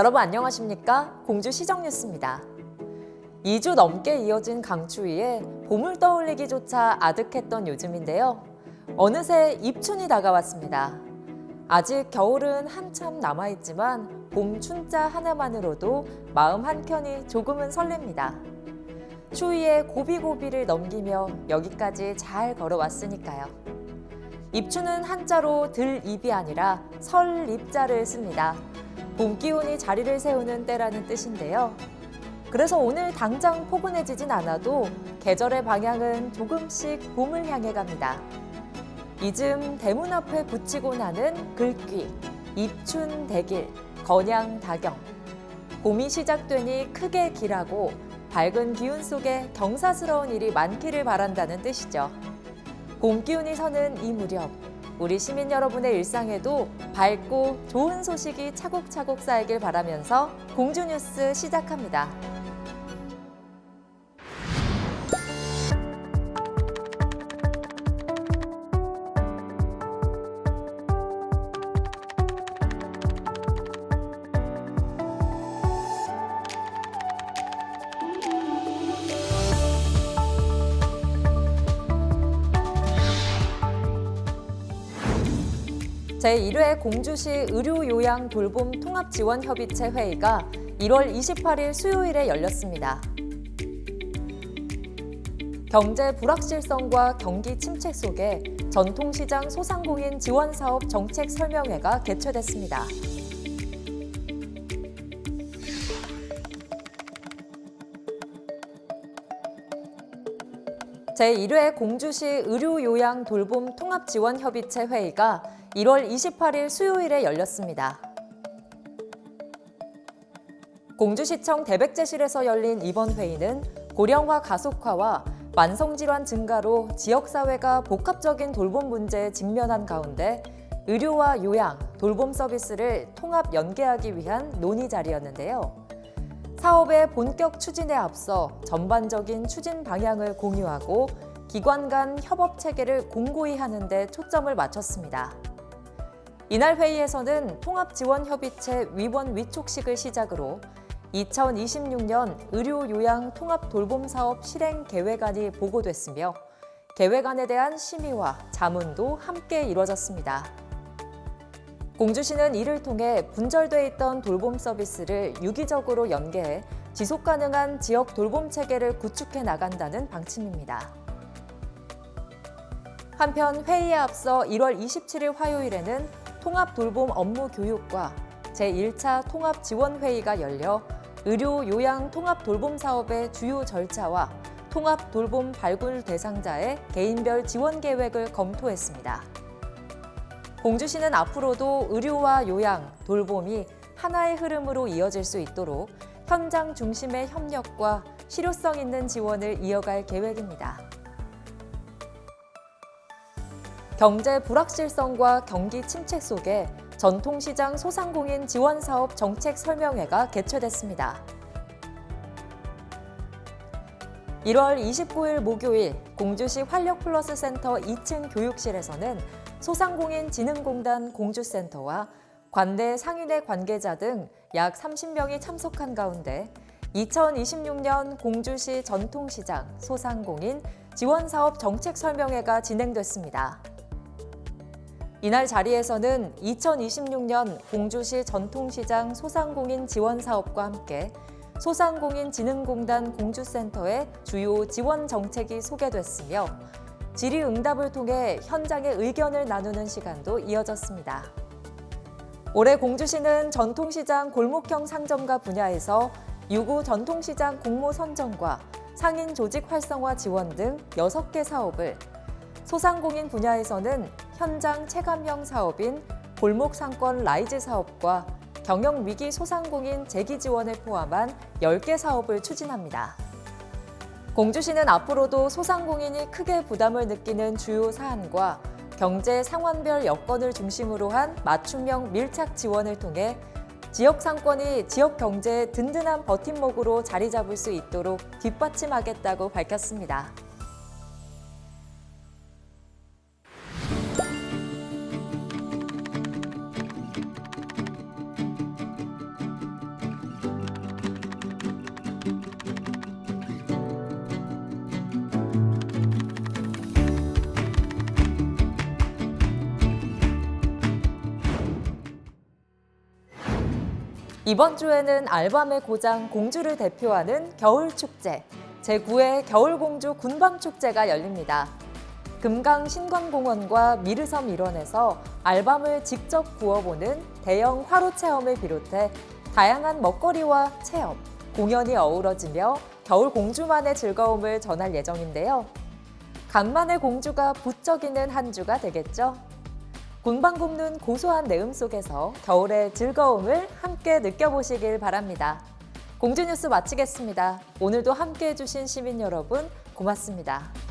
여러분 안녕하십니까? 공주 시정 뉴스입니다. 2주 넘게 이어진 강추위에 봄을 떠올리기조차 아득했던 요즘인데요. 어느새 입춘이 다가왔습니다. 아직 겨울은 한참 남아있지만 봄 춘자 하나만으로도 마음 한켠이 조금은 설렙니다. 추위에 고비고비를 넘기며 여기까지 잘 걸어왔으니까요. 입추는 한자로 들입이 아니라 설입자를 씁니다. 봄 기운이 자리를 세우는 때라는 뜻인데요. 그래서 오늘 당장 포근해지진 않아도 계절의 방향은 조금씩 봄을 향해 갑니다. 이즘 대문 앞에 붙이고 나는 글귀, 입춘 대길, 건양 다경. 봄이 시작되니 크게 길하고 밝은 기운 속에 경사스러운 일이 많기를 바란다는 뜻이죠. 봄 기운이 서는 이 무렵, 우리 시민 여러분의 일상에도 밝고 좋은 소식이 차곡차곡 쌓이길 바라면서 공주 뉴스 시작합니다. 제1회 공주시 의료요양 돌봄 통합지원협의체 회의가 1월 28일 수요일에 열렸습니다. 경제 불확실성과 경기 침체 속에 전통시장 소상공인 지원사업 정책 설명회가 개최됐습니다. 제1회 공주시 의료요양 돌봄 통합지원협의체 회의가 1월 28일 수요일에 열렸습니다. 공주시청 대백제실에서 열린 이번 회의는 고령화 가속화와 만성질환 증가로 지역사회가 복합적인 돌봄 문제에 직면한 가운데 의료와 요양, 돌봄 서비스를 통합 연계하기 위한 논의 자리였는데요. 사업의 본격 추진에 앞서 전반적인 추진 방향을 공유하고 기관 간 협업 체계를 공고히 하는 데 초점을 맞췄습니다. 이날 회의에서는 통합지원협의체 위원 위촉식을 시작으로 2026년 의료요양 통합돌봄사업 실행 계획안이 보고됐으며 계획안에 대한 심의와 자문도 함께 이뤄졌습니다. 공주시는 이를 통해 분절돼 있던 돌봄 서비스를 유기적으로 연계해 지속 가능한 지역 돌봄 체계를 구축해 나간다는 방침입니다. 한편 회의에 앞서 1월 27일 화요일에는 통합 돌봄 업무 교육과 제1차 통합 지원 회의가 열려 의료 요양 통합 돌봄 사업의 주요 절차와 통합 돌봄 발굴 대상자의 개인별 지원 계획을 검토했습니다. 공주시는 앞으로도 의료와 요양, 돌봄이 하나의 흐름으로 이어질 수 있도록 현장 중심의 협력과 실효성 있는 지원을 이어갈 계획입니다. 경제 불확실성과 경기 침체 속에 전통시장 소상공인 지원 사업 정책 설명회가 개최됐습니다. 1월 29일 목요일 공주시 활력플러스 센터 2층 교육실에서는 소상공인 진흥공단 공주센터와 관내 상인회 관계자 등 약 30명이 참석한 가운데 2026년 공주시 전통시장 소상공인 지원사업 정책 설명회가 진행됐습니다. 이날 자리에서는 2026년 공주시 전통시장 소상공인 지원 사업과 함께 소상공인진흥공단 공주센터의 주요 지원 정책이 소개됐으며 질의응답을 통해 현장의 의견을 나누는 시간도 이어졌습니다. 올해 공주시는 전통시장 골목형 상점가 분야에서 유구 전통시장 공모 선정과 상인 조직 활성화 지원 등 6개 사업을 소상공인 분야에서는 현장 체감형 사업인 골목 상권 라이즈 사업과 경영 위기 소상공인 재기 지원을 포함한 10개 사업을 추진합니다. 공주시는 앞으로도 소상공인이 크게 부담을 느끼는 주요 사안과 경제 상황별 여건을 중심으로 한 맞춤형 밀착 지원을 통해 지역 상권이 지역 경제의 든든한 버팀목으로 자리 잡을 수 있도록 뒷받침하겠다고 밝혔습니다. 이번 주에는 알밤의 고장 공주를 대표하는 겨울축제, 제9회 겨울공주 군밤축제가 열립니다. 금강 신관공원과 미르섬 일원에서 알밤을 직접 구워보는 대형 화로 체험을 비롯해 다양한 먹거리와 체험, 공연이 어우러지며 겨울 공주만의 즐거움을 전할 예정인데요. 간만에 공주가 부쩍이는 한 주가 되겠죠. 군방 굽는 고소한 내음 속에서 겨울의 즐거움을 함께 느껴보시길 바랍니다. 공주 뉴스 마치겠습니다. 오늘도 함께 해주신 시민 여러분 고맙습니다.